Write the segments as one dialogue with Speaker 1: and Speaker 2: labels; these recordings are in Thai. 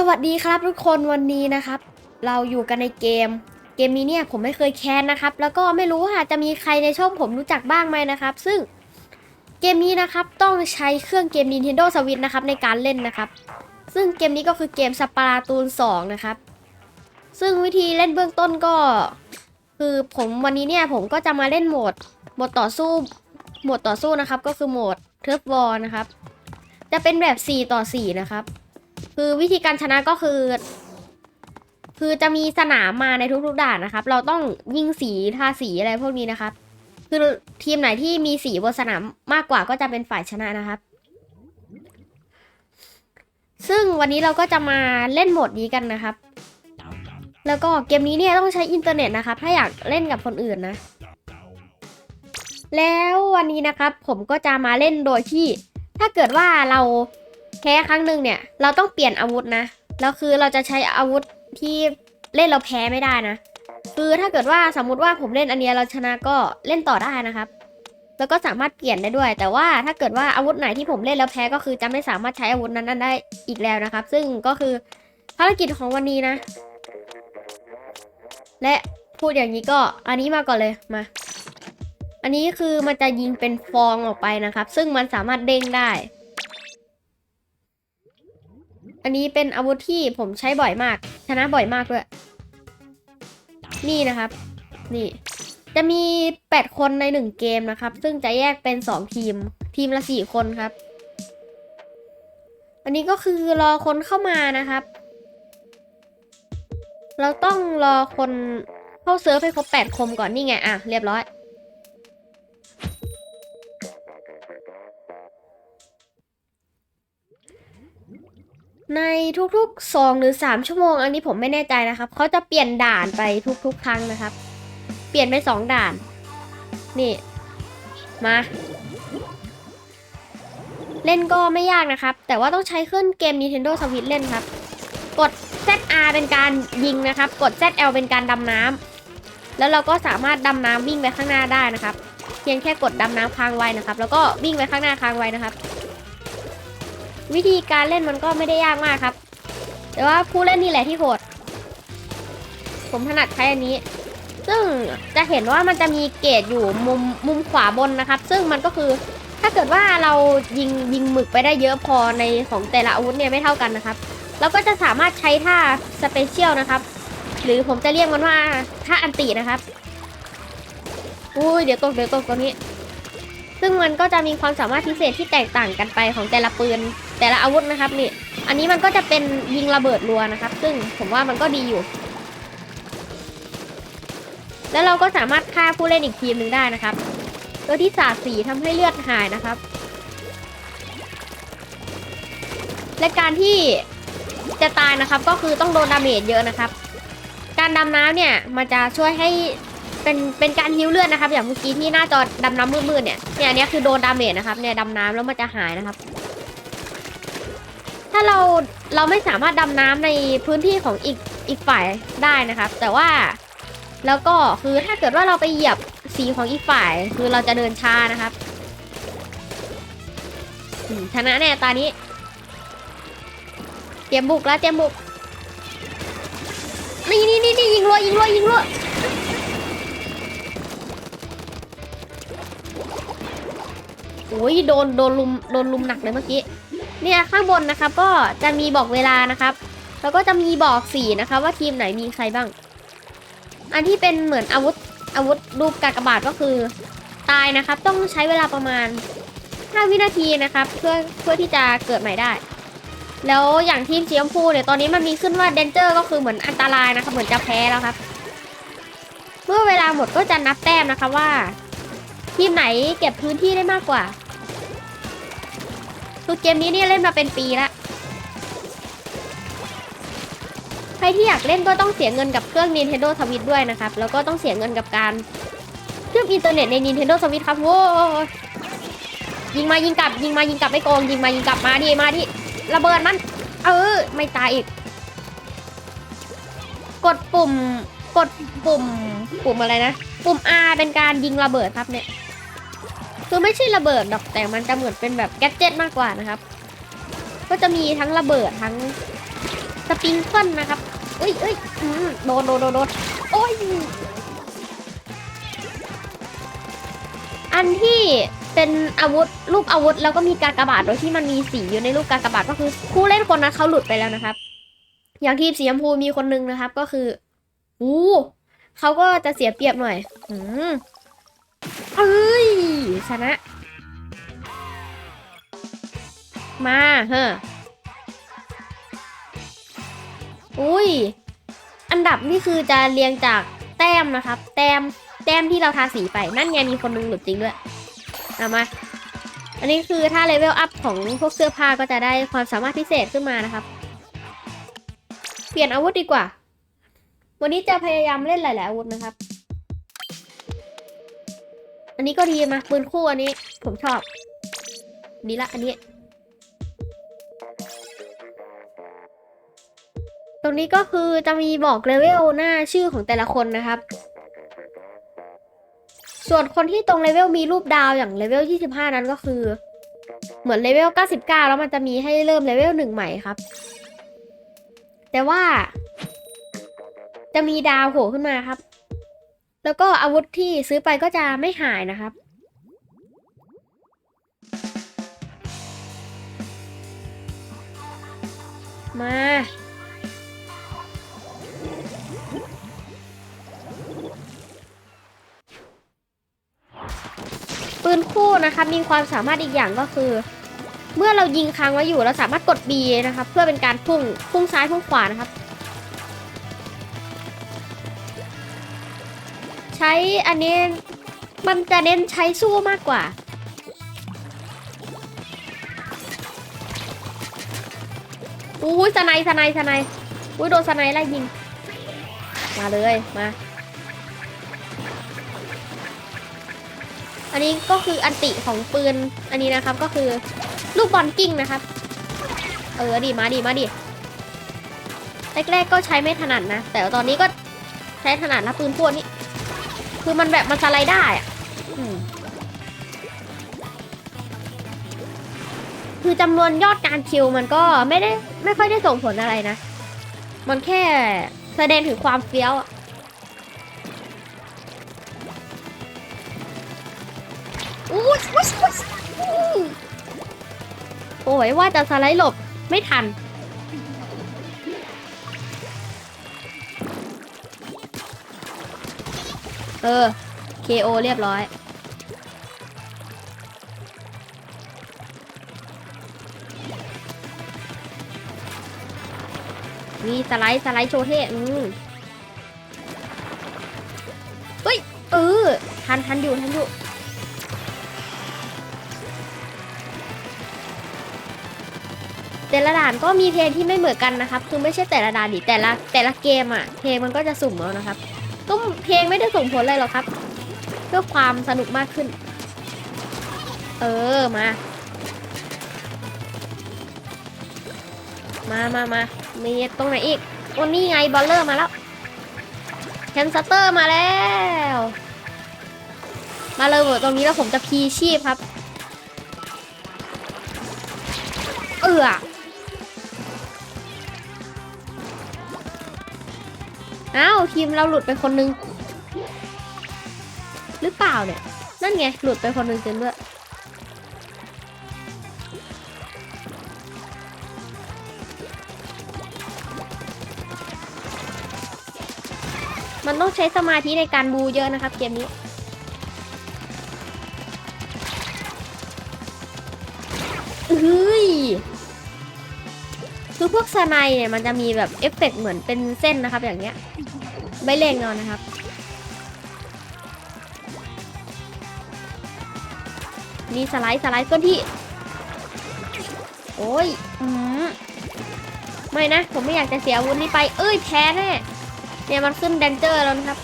Speaker 1: สวัสดีครับทุกคนวันนี้นะครับ เราอยู่กันในเกม เกมนี้เนี่ยผมไม่เคยแคนนะครับ แล้วก็ไม่รู้ว่าจะมีใครในช่องผมรู้จักบ้างไหมนะครับ ซึ่งเกมนี้นะครับต้องใช้เครื่องเกม Nintendo Switch นะครับในการเล่นนะครับ ซึ่งเกมนี้ก็คือเกมสปาราตูน 2 นะครับ ซึ่งวิธีเล่นเบื้องต้นก็ คือผมวันนี้เนี่ยผมก็จะมาเล่นโหมดโหมดต่อสู้โหมดต่อสู้นะครับ ก็คือโหมดเทิร์ฟวอลนะครับ จะเป็นแบบ 4 ต่อ 4 นะครับ คือวิธีการชนะก็คือ คือจะมีสนามมาในทุกๆด่านนะครับ เราต้องยิงสีทาสีอะไรพวกนี้นะครับ คือทีมไหนที่มีสีบนสนามมากกว่าก็จะเป็นฝ่ายชนะนะครับ ซึ่งวันนี้เราก็จะมาเล่นโหมดนี้กันนะครับ แล้วก็เกมนี้เนี่ยต้องใช้อินเทอร์เน็ตนะครับ ถ้าอยากเล่นกับคนอื่นนะ แล้ววันนี้นะครับ ผมก็จะมาเล่นโดยที่ถ้าเกิดว่าเรา พ้ครั้งหนึ่งเนี่ย เราต้องเปลี่ยนอาวุธนะ แล้วคือเราจะใช้อาวุธที่เล่นเราแพ้ไม่ได้นะ คือถ้าเกิดว่าสมมุติว่าผมเล่นอันเนี้ยเราชนะก็เล่นต่อได้นะครับแล้วก็สามารถเปลี่ยนได้ด้วย แต่ว่าถ้าเกิดว่าอาวุธไหนที่ผมเล่นแล้วแพ้ก็คือจะไม่สามารถใช้อาวุธนั้นๆได้อีกแล้วนะครับ ซึ่งก็คือภารกิจของวันนี้นะ และพูดอย่างนี้ก็อันนี้มาก่อนเลยมา อันนี้คือมันจะยิงเป็นฟองออกไปนะครับ ซึ่งมันสามารถเด้งได้ อันนี้เป็นอาวุธที่ผมใช้บ่อยมาก ชนะบ่อยมากด้วย นี่นะครับ นี่ จะมี 8 คนใน 1 เกมนะครับ ซึ่งจะแยกเป็น 2 ทีม ทีมละ 4 คนครับ อันนี้ก็คือรอคนเข้ามานะครับ เราต้องรอคนเข้าเซิร์ฟให้ครบ8คนก่อนนี่ไง อะ เรียบร้อย ในทุกๆ 2 หรือ 3 ชั่วโมง อันนี้ผมไม่แน่ใจนะครับ เขาจะเปลี่ยนด่านไปทุกๆ ครั้งนะครับ เปลี่ยนไป 2 ด่าน นี่ มา เล่นก็ไม่ยากนะครับ แต่ว่าต้องใช้เครื่องเกม Nintendo Switch เล่นครับ กด ZR เป็นการยิงนะครับ กด ZL เป็นการดำน้ำ แล้วเราก็สามารถดำน้ำวิ่งไปข้างหน้าได้นะครับ เพียงแค่กดดำน้ำค้างไว้นะครับ แล้วก็วิ่งไปข้างหน้าค้างไว้นะครับ วิธีการเล่นมันก็ไม่ได้ยากมากครับ แต่ว่าผู้เล่นนี่แหละที่โหด ผมถนัดใช้อันนี้ ซึ่งจะเห็นว่ามันจะมีเกรดอยู่มุมมุมขวาบนนะครับ ซึ่งมันก็คือถ้าเกิดว่าเรายิงยิงหมึกไปได้เยอะพอในของแต่ละอาวุธเนี่ยไม่เท่ากันนะครับ เราก็จะสามารถใช้ท่าสเปเชียลนะครับ หรือผมจะเรียกมันว่าท่าอันตินะครับ อุ้ยเดี๋ยวตกเดี๋ยวตกตรงนี้ ซึ่งมันก็จะมีความสามารถพิเศษที่แตกต่างกันไปของแต่ละปืน แต่ละอาวุธนะครับนี่ อันนี้มันก็จะเป็นยิงระเบิดรัวนะครับ ซึ่งผมว่ามันก็ดีอยู่ แล้วเราก็สามารถฆ่าผู้เล่นอีกทีมหนึ่งได้นะครับ โดยที่สาดสีทำให้เลือดหายนะครับ และการที่จะตายนะครับก็คือต้องโดนดาเมจเยอะนะครับ การดำน้ำเนี่ยมันจะช่วยให้เป็นเป็นการฮิวเลือดนะครับ อย่างเมื่อกี้ที่หน้าจอดำน้ำมืดๆเนี่ยเนี่ยอันนี้คือโดนดาเมจนะครับเนี่ยดำน้ำแล้วมันจะหายนะครับ ถ้าเราเราไม่สามารถดำน้ำในพื้นที่ของอีกอีกฝ่ายได้นะครับ แต่ว่าแล้วก็คือถ้าเกิดว่าเราไปเหยียบสีของอีกฝ่าย คือเราจะเดินช้านะครับชนะแน่ตานี้เตรียมบุกแล้วเตรียมบุกนี่นี่นี่นี่ยิงรัวยิงรัวยิงรัวโอ้ยโดนโดนลุมโดนลุมหนักเลยเมื่อกี้ เนี่ยข้างบนนะครับก็จะมีบอกเวลานะครับ แล้วก็จะมีบอกสีนะครับว่าทีมไหนมีใครบ้าง อันที่เป็นเหมือนอาวุธอาวุธรูปกากบาทก็คือตายนะครับ ต้องใช้เวลาประมาณ 5 วินาทีนะครับ เพื่อเพื่อที่จะเกิดใหม่ได้ แล้วอย่างทีมสีชมพูเนี่ยตอนนี้มันมีขึ้นว่าเดนเจอร์ก็คือเหมือนอันตรายนะครับ เหมือนจะแพ้แล้วครับ เมื่อเวลาหมดก็จะนับแต้มนะคะว่า ทีมไหนเก็บพื้นที่ได้มากกว่า คือเกมนี้เนี่ยเล่นมาเป็นปีละใครที่อยากเล่นก็ต้องเสียเงินกับเครื่อง Nintendo Switch ด้วยนะครับ แล้วก็ต้องเสียเงินกับการเชื่อมอินเทอร์เน็ตใน Nintendo Switch ครับโว้ยยิงมายิงกลับ ยิงมายิงกลับไม่โกงยิงมายิงกลับมาดิมาดิระเบิดมัน เออ ไม่ตายอีก กดปุ่ม กดปุ่ม ปุ่มอะไรนะ ปุ่ม R เป็นการยิงระเบิดครับเนี่ย คือไม่ใช่ระเบิดหรอกแต่มันจะเหมือนเป็นแบบแกดเจ็ตมากกว่านะครับ ก็จะมีทั้งระเบิดทั้งสปริงเกิลนะครับ เอ้ยเอ้ยโดนโดนโดนโอ้ยอันที่เป็นอาวุธรูปอาวุธแล้วก็มีการกระบาดโดยที่มันมีสีอยู่ในรูปการกระบาดก็คือผู้เล่นคนนั้นเขาหลุดไปแล้วนะครับ อย่างทีมสีชมพูมีคนนึงนะครับ ก็คืออู้เขาก็จะเสียเปรียบหน่อยอืมเอ้ย ชนะ มาเฮ้ออุ้ย อันดับนี่คือจะเรียงจากแต้มนะครับ แต้ม แต้มที่เราทาสีไป นั่นไงมีคนหนึงหลุดจริงด้วยเอามา อันนี้คือถ้าเลเวลอัพของพวกเสื้อผ้าก็จะได้ความสามารถพิเศษขึ้นมานะครับ เปลี่ยนอาวุธดีกว่า วันนี้จะพยายามเล่นหลาย ๆ อาวุธนะครับ อันนี้ก็ดีมาปืนคู่อันนี้ ผมชอบดีละอันนี้ ตรงนี้ก็คือจะมีบอกเลเวลหน้าชื่อของแต่ละคนนะครับ ส่วนคนที่ตรงเลเวลมีรูปดาวอย่างเลเวล 25 นั้นก็คือ เหมือนเลเวล 99 แล้วมันจะมีให้เริ่มเลเวลหนึ่งใหม่ครับ แต่ว่า จะมีดาวโผล่ขึ้นมาครับ แล้วก็อาวุธที่ซื้อไปก็จะไม่หายนะครับ มา ปืนคู่นะคะมีความสามารถอีกอย่างก็คือ เมื่อเรายิงค้างไว้อยู่เราสามารถกด B นะครับ เพื่อเป็นการพุ่งพุ่งซ้ายพุ่งขวานะครับ ช้อันนี้มันจะเน้นใช้สู้มากกว่าอุ้ยสไนด์สไนด์สไนด์อุ้ยโดนสไนด์ไล่ยิง มาเลย มา อันนี้ก็คืออันติของปืน อันนี้นะครับก็คือลูกบอลกิ้งนะครับ เออดีมาดีมาดีแรกๆก็ใช้ไม่ถนัดนะ แต่ตอนนี้ก็ใช้ถนัดนะปืนพวกนี้ คือมันแบบมันสไลด์ได้อะคือจำนวนยอดการคิวมันก็ไม่ได้ไม่ค่อยได้ส่งผลอะไรนะ มันแค่แสดงถึงความเฟี้ยวอู้โอ้ยว่าจะสไลด์หลบไม่ทัน ออ KO เรียบร้อย มีสไลด์สไลด์โชว์เท่อืมเฮ้ย เออ ทันทันอยู่ทันอยู่แต่ละด่านก็มีเพลงที่ไม่เหมือนกันนะครับ คือไม่ใช่แต่ละด่านดิแต่ละแต่ละเกมอะเพลงมันก็จะสุ่มแล้วนะครับ ก็เพลงไม่ได้ส่งผลอะไรหรอกครับ เพื่อความสนุกมากขึ้น เออมา มามามามีตรงไหนอีกโอ้นี่ไงบอลเลอร์มาแล้วแคนสเตอร์มาแล้ว มาเลยเวอร์ตรงนี้แล้วผมจะพีชีพครับ เออ อ้าวทีมเราหลุดไปคนนึง หรือเปล่าเนี่ย นั่นไง หลุดไปคนนึงจริงด้วยมันต้องใช้สมาธิในการบูเยอะนะครับเกมนี้ คือพวกสไนเนี่ยมันจะมีแบบเอฟเฟกต์เหมือนเป็นเส้นนะครับ อย่างเงี้ยไม่เล่งเอานะครับมีสไลด์สไลด์ก้นที่ โอ้ยอืมไม่นะ ผมไม่อยากจะเสียวุธนี้ไป เอ้ยแพ้แน่เนี่ยมันขึ้นแดนเจอร์แล้วนะครับ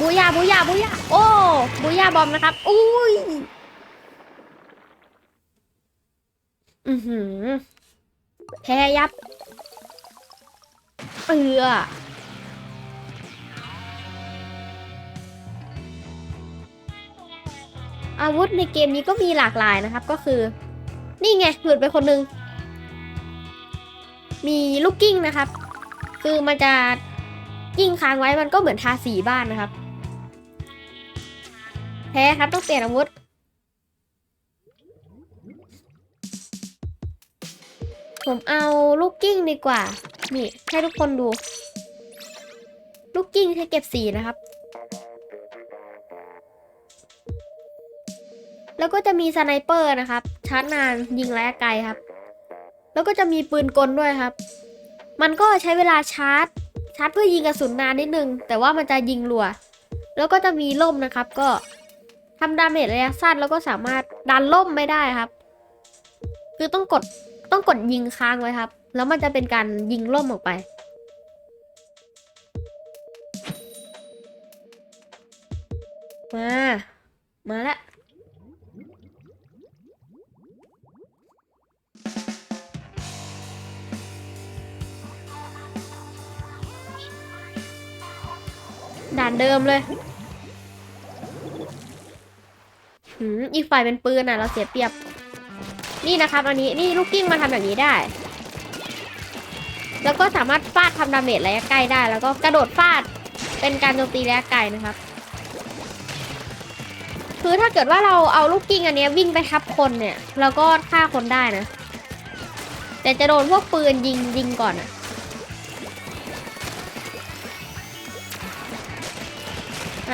Speaker 1: บูยาบูยาบูยาโอ้บูยาบอมนะครับ อุ้ย อือหือ แพ้ยับเอืออาวุธในเกมนี้ก็มีหลากหลายนะครับก็คือ นี่ไงหลุดไปคนนึง มีลูกกิ้งนะครับ คือมันจะกิ้งค้างไว้มันก็เหมือนทาสีบ้านนะครับ แพ้ครับต้องเปลี่ยนอาวุธ ผมเอาลูกกิ้งดีกว่า นี่ ให้ทุกคนดู ลูกกิ้งใช้เก็บสีนะครับ แล้วก็จะมีสไนเปอร์นะครับ ชาร์จนานยิงระยะไกลครับ แล้วก็จะมีปืนกลด้วยครับ มันก็ใช้เวลาชาร์จ ชาร์จเพื่อยิงกระสุนนานนิดนึง แต่ว่ามันจะยิงรัว แล้วก็จะมีล่มนะครับ ก็ทำดาเมจระยะสั้นแล้วก็สามารถดันล่มไม่ได้ครับ คือต้องกด ต้องกดยิงค้างไว้ครับ แล้วมันจะเป็นการยิงล่มออกไป มา มาแล้วด่านเดิมเลยหืมอีกฝ่ายเป็นปืนอะ เราเสียเปรียบ นี่นะครับอันนี้นี่ลูกกิ้งมาทำแบบนี้ได้ แล้วก็สามารถฟาดทำดาเมจระยะไกลได้ แล้วก็กระโดดฟาดเป็นการโจมตีระยะไกลนะครับ คือถ้าเกิดว่าเราเอาลูกกิ้งอันนี้วิ่งไปทับคนเนี่ยเราก็ฆ่าคนได้นะ แต่จะโดนพวกปืนยิงยิงก่อนอะ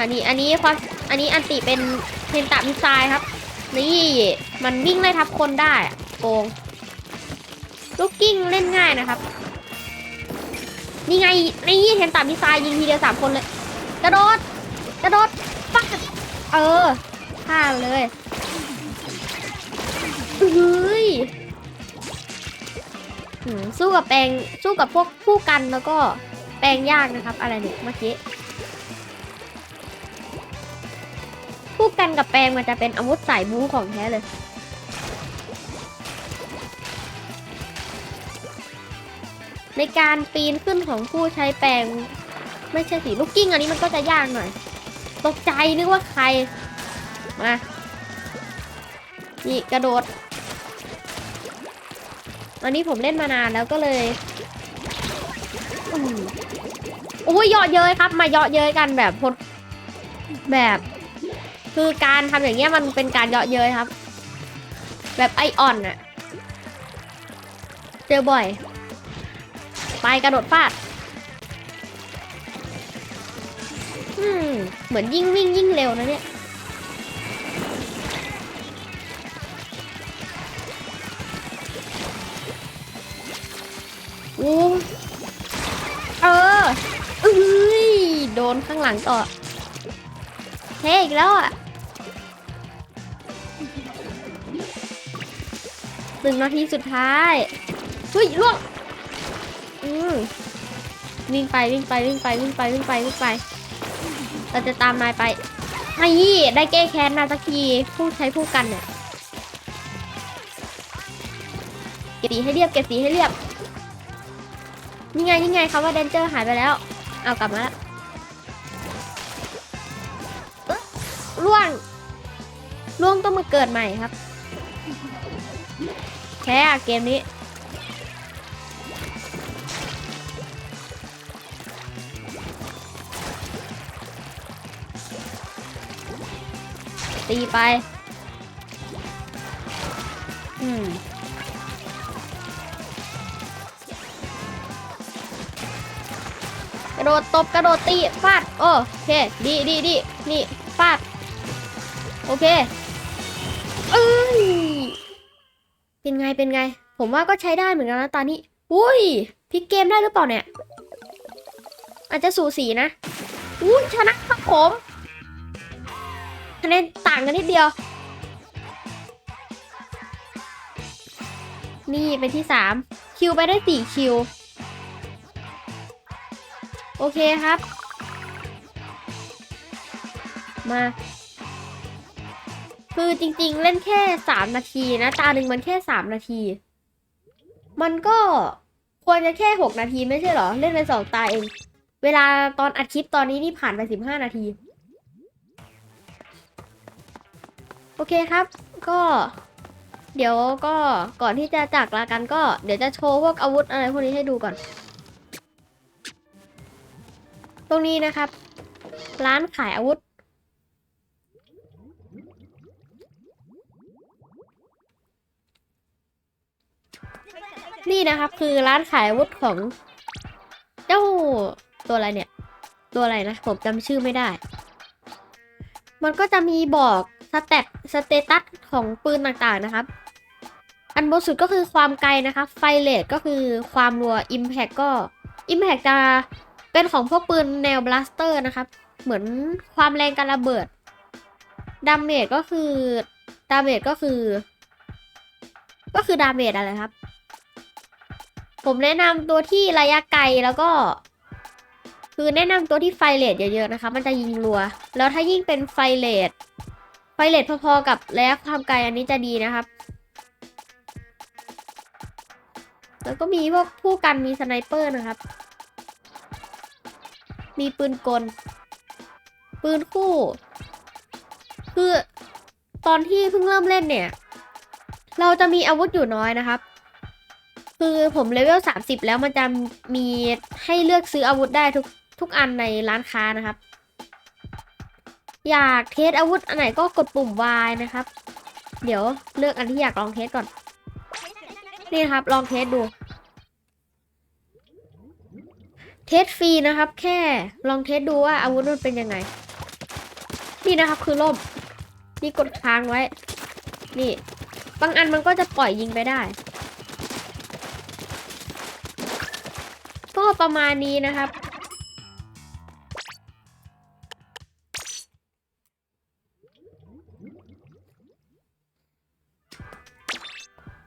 Speaker 1: อันนี้อันนี้ความอันนี้อันติเป็นเพนตามิไซล์ครับ นี่ มันวิ่งไล่ทับคนได้โกงลูกกิ้งเล่นง่ายนะครับ นี่ไงนี่เทนตามิสไซล์ยิงทีเดียวสามคนเลย กระโดด กระโดดปักเออฆ่าเลยเฮ้ยสู้กับแปลงสู้กับพวกผู้กันแล้วก็แปลงยากนะครับ อะไรเนี่ยเมื่อกี้ ผู้กันกับแปลงมันจะเป็นอาวุธสายบู๊ของแท้เลยในการปีนขึ้นของผู้ใช้แปลง ไม่ใช่สีลูกกิ้งอันนี้มันก็จะยากหน่อย ตกใจนึกว่าใคร มา นี่กระโดด อันนี้ผมเล่นมานานแล้วก็เลยอืมโอ้ยเยาะเย้ยครับ มาเยาะเย้ยกันแบบพดแบบ คือการทำอย่างเงี้ยมันเป็นการเยาะเย้ยครับ แบบไอออนอะเจอบ่อย ไปกระโดดฟาดเหมือนยิ่งวิ่งยิ่งเร็วนะเนี่ยอู้เออเอ้ย โดนข้างหลังต่อเท่อีกแล้วอะ นึ่งนาทีสุดท้ายเฮ้ยล่วงอืมวิ่งไปวิ่งไปวิ่งไปวิ่งไปวิ่งไปวิ่งไป เราจะตามนายไปไอ้ยี่ได้แก้แค้นมาสักทีผู้ใช้ผู้กันเนี่ยเก็บสีให้เรียบเก็บสีให้เรียบนี่ไงนี่ไงคำว่าเดนเจอร์หายไปแล้ว เอากลับมาแล้วเอ๊ะล่วงล่วงต้องมาเกิดใหม่ครับ แค่อะเกมนี้ ตีไป อืมกระโดดตบกระโดดตีฟาดโอเคดีดีดีนี่ฟาด โอเคเอ้ย ไงเป็นไง ผมว่าก็ใช้ได้เหมือนกันนะตอนนี้อุ้ยพลิกเกมได้หรือเปล่าเนี่ย อาจจะสูสีนะอุ้ยชนะครับผมคะแนนต่างกันนิดเดียว นี่เป็นที่สามคิวไปได้สี่คิว โอเคครับ มา คือจริงๆ เล่นแค่สามนาทีนะ ตาหนึ่งมันแค่สามนาที มันก็ควรจะแค่หกนาทีไม่ใช่หรอ เล่นไปสองตาเอง เวลาตอนอัดคลิปตอนนี้นี่ผ่านไปสิบห้านาที โอเคครับ ก็ เดี๋ยวก็ก่อนที่จะจากลากันก็ เดี๋ยวจะโชว์พวกอาวุธอะไรพวกนี้ให้ดูก่อน ตรงนี้นะครับ ร้านขายอาวุธ นี่นะครับ คือร้านขายอาวุธของเจ้าตัวอะไรเนี่ย ตัวอะไรนะ ผมจำชื่อไม่ได้ มันก็จะมีบอกสเตตสเตตัสของปืนต่างๆนะครับ อันบนสุดก็คือความไกลนะครับ ไฟเลทก็คือความรัว Impact ก็ Impact จะเป็นของพวกปืนแนวบลัสเตอร์นะครับ เหมือนความแรงการระเบิดดาเมจก็คือดาเมจก็คือ ก็คือดาเมจอะไรครับ ผมแนะนำตัวที่ระยะไกลแล้วก็ คือแนะนำตัวที่ไฟเลทเยอะๆนะคะ มันจะยิงรัว แล้วถ้ายิ่งเป็นไฟเลทไฟเลทพอๆกับระยะความไกลอันนี้จะดีนะครับ แล้วก็มีพวกผู้กันมีสไนเปอร์นะครับ มีปืนกล ปืนคู่ คือตอนที่เพิ่งเริ่มเล่นเนี่ย เราจะมีอาวุธอยู่น้อยนะครับ คือผมเลเวล30 แล้วมันจะมีให้เลือกซื้ออาวุธได้ทุกทุกอันในร้านค้านะครับ อยากเทสอาวุธอันไหนก็กดปุ่ม Y นะครับ เดี๋ยวเลือกอันที่อยากลองเทสก่อน นี่ครับลองเทสดู เทสฟรีนะครับ แค่ลองเทสดูว่าอาวุธมันเป็นยังไง นี่นะครับคือล่ม นี่กดค้างไว้ นี่ บางอันมันก็จะปล่อยยิงไปได้ ก็ ประมาณนี้นะครับ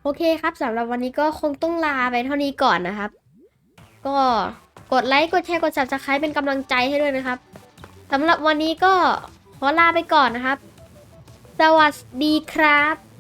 Speaker 1: โอเคครับสำหรับวันนี้ก็คงต้องลาไปเท่านี้ก่อนนะครับ ก็กดไลค์ กดแชร์ กด subscribe เป็นกำลังใจให้ด้วยนะครับสำหรับวันนี้ก็ขอลาไปก่อนนะครับ สวัสดีครับ